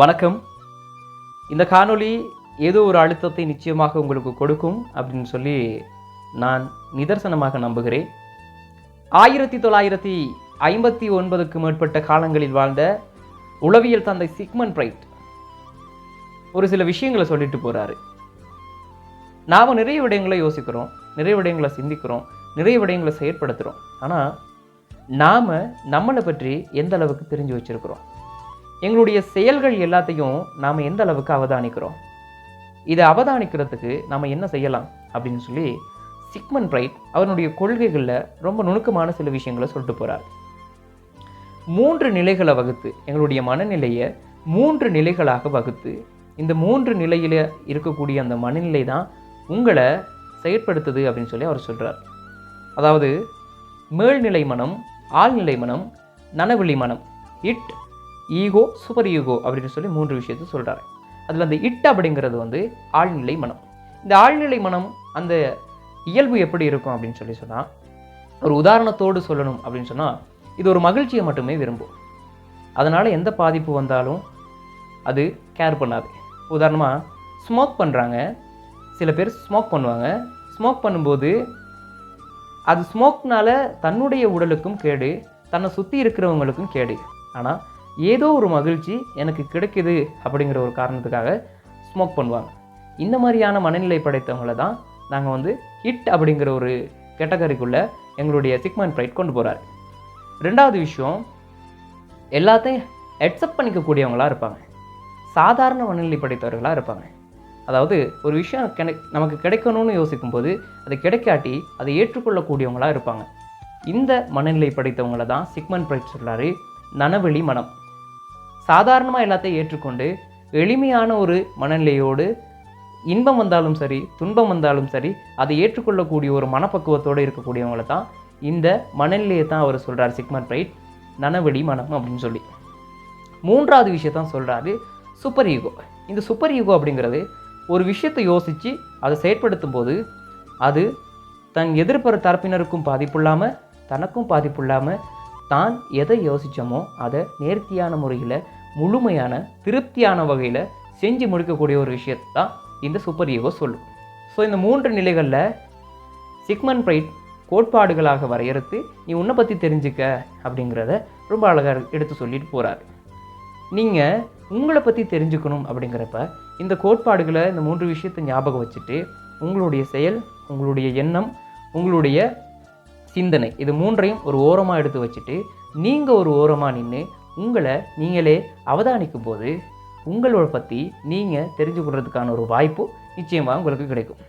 வணக்கம். இந்த காணொளி ஏதோ ஒரு அழுத்தத்தை நிச்சயமாக உங்களுக்கு கொடுக்கும் அப்படின்னு சொல்லி நான் நிதர்சனமாக நம்புகிறேன். ஆயிரத்தி தொள்ளாயிரத்தி ஐம்பத்தி ஒன்பதுக்கு மேற்பட்ட காலங்களில் வாழ்ந்த உளவியல் தந்தை சிக்மன் பிரைட் ஒரு சில விஷயங்களை சொல்லிட்டு போகிறாரு நாம் நிறைய விடயங்களை யோசிக்கிறோம் நிறைய விடயங்களை சிந்திக்கிறோம் நிறைய விடயங்களை செயற்படுத்துகிறோம் ஆனால் நாம் நம்மளை பற்றி எந்த அளவுக்கு தெரிஞ்சு வச்சிருக்கிறோம்? எங்களுடைய செயல்கள் எல்லாத்தையும் நாம் எந்த அளவுக்கு அவதானிக்கிறோம்? இதை அவதானிக்கிறதுக்கு நாம் என்ன செய்யலாம்? அப்படின்னு சொல்லி சிக்மன் பிரைட் அவனுடைய கொள்கைகளில் ரொம்ப நுணுக்கமான சில விஷயங்களை சொல்லிட்டு போகிறார் மூன்று நிலைகளை வகுத்து எங்களுடைய மனநிலையை மூன்று நிலைகளாக வகுத்து இந்த மூன்று நிலையில் இருக்கக்கூடிய அந்த மனநிலை தான் உங்களை செயற்படுத்துது அப்படின்னு சொல்லி அவர் சொல்கிறார் அதாவது மேல்நிலை மனம் ஆழ்நிலை மனம் நனவெளி மனம் இட் ஈகோ சூப்பர் ஈகோ அப்படின்னு சொல்லி மூன்று விஷயத்தை சொல்கிறாரு அதில் அந்த இட் அப்படிங்கிறது வந்து ஆழ்நிலை மனம். இந்த ஆழ்நிலை மனம் அந்த இயல்பு எப்படி இருக்கும் அப்படின்னு சொல்லி சொன்னால் ஒரு உதாரணத்தோடு சொல்லணும் அப்படின்னு சொன்னால் இது ஒரு மகிழ்ச்சியை மட்டுமே விரும்பும். அதனால் எந்த பாதிப்பு வந்தாலும் அது கேர் பண்ணாது. உதாரணமாக ஸ்மோக் பண்ணுறாங்க சில பேர் ஸ்மோக் பண்ணுவாங்க. ஸ்மோக் பண்ணும்போது அது ஸ்மோக்னால் தன்னுடைய உடலுக்கும் கேடு தன்னை சுற்றி இருக்கிறவங்களுக்கும் கேடு. ஆனால் ஏதோ ஒரு மகிழ்ச்சி எனக்கு கிடைக்குது அப்படிங்கிற ஒரு காரணத்துக்காக ஸ்மோக் பண்ணுவாங்க. இந்த மாதிரியான மனநிலை படைத்தவங்களை தான் நாங்கள் வந்து ஹிட் அப்படிங்கிற ஒரு கேட்டகரிக்குள்ளே எங்களுடைய சிக்மன் ப்ரைட் கொண்டு போகிறார் ரெண்டாவது விஷயம் எல்லாத்தையும் அக்செப்ட் பண்ணிக்கக்கூடியவங்களாக இருப்பாங்க. சாதாரண மனநிலை படைத்தவர்களாக இருப்பாங்க. அதாவது ஒரு விஷயம் கிடை நமக்கு கிடைக்கணும்னு யோசிக்கும்போது அது கிடைக்காட்டி அதை ஏற்றுக்கொள்ளக்கூடியவங்களாக இருப்பாங்க. இந்த மனநிலை படைத்தவங்கள தான் சிக்மன் பிரைட் சொல்கிறாரு நனவெளி மனம். சாதாரணமாக எல்லாத்தையும் ஏற்றுக்கொண்டு எளிமையான ஒரு மனநிலையோடு இன்பம் வந்தாலும் சரி துன்பம் வந்தாலும் சரி அதை ஏற்றுக்கொள்ளக்கூடிய ஒரு மனப்பக்குவத்தோடு இருக்கக்கூடியவங்களை தான் இந்த மனநிலையை தான் அவர் சொல்கிறார் சிக்மன் பிரைட் நனவெளி மனம் அப்படின்னு சொல்லி. மூன்றாவது விஷயத்தான் சொல்கிறாரு சூப்பர் ஈகோ. இந்த சூப்பர் ஈகோ அப்படிங்கிறது ஒரு விஷயத்தை யோசித்து அதை செயற்படுத்தும் போது அது தன் எதிர்ப்புற தரப்பினருக்கும் பாதிப்பு இல்லாமல் தனக்கும் பாதிப்பு இல்லாமல் தான் எதை யோசித்தோமோ அதை நேர்த்தியான முறையில் முழுமையான திருப்தியான வகையில் செஞ்சு முடிக்கக்கூடிய ஒரு விஷயத்தை தான் இந்த சூப்பர் ஈகோ சொல்லும். ஸோ இந்த மூன்று நிலைகளில் சிக்மன் பிரைட் கோட்பாடுகளாக வரையறுத்து நீ உன்னை பற்றி தெரிஞ்சுக்க அப்படிங்கிறத ரொம்ப அழகாக எடுத்து சொல்லிட்டு போகிறார் நீங்கள் உங்களை பற்றி தெரிஞ்சுக்கணும் அப்படிங்கிறப்ப இந்த கோட்பாடுகளை இந்த மூன்று விஷயத்தை ஞாபகம் வச்சுட்டு உங்களுடைய செயல் உங்களுடைய எண்ணம் உங்களுடைய சிந்தனை இது மூன்றையும் ஒரு ஓரமாக எடுத்து வச்சுட்டு நீங்கள் ஒரு ஓரமாக நின்று உங்களை நீங்களே அவதானிக்கும் போது உங்களோட பற்றி நீங்கள் தெரிஞ்சுக்கிறதுக்கான ஒரு வாய்ப்பு நிச்சயமாக உங்களுக்கு கிடைக்கும்.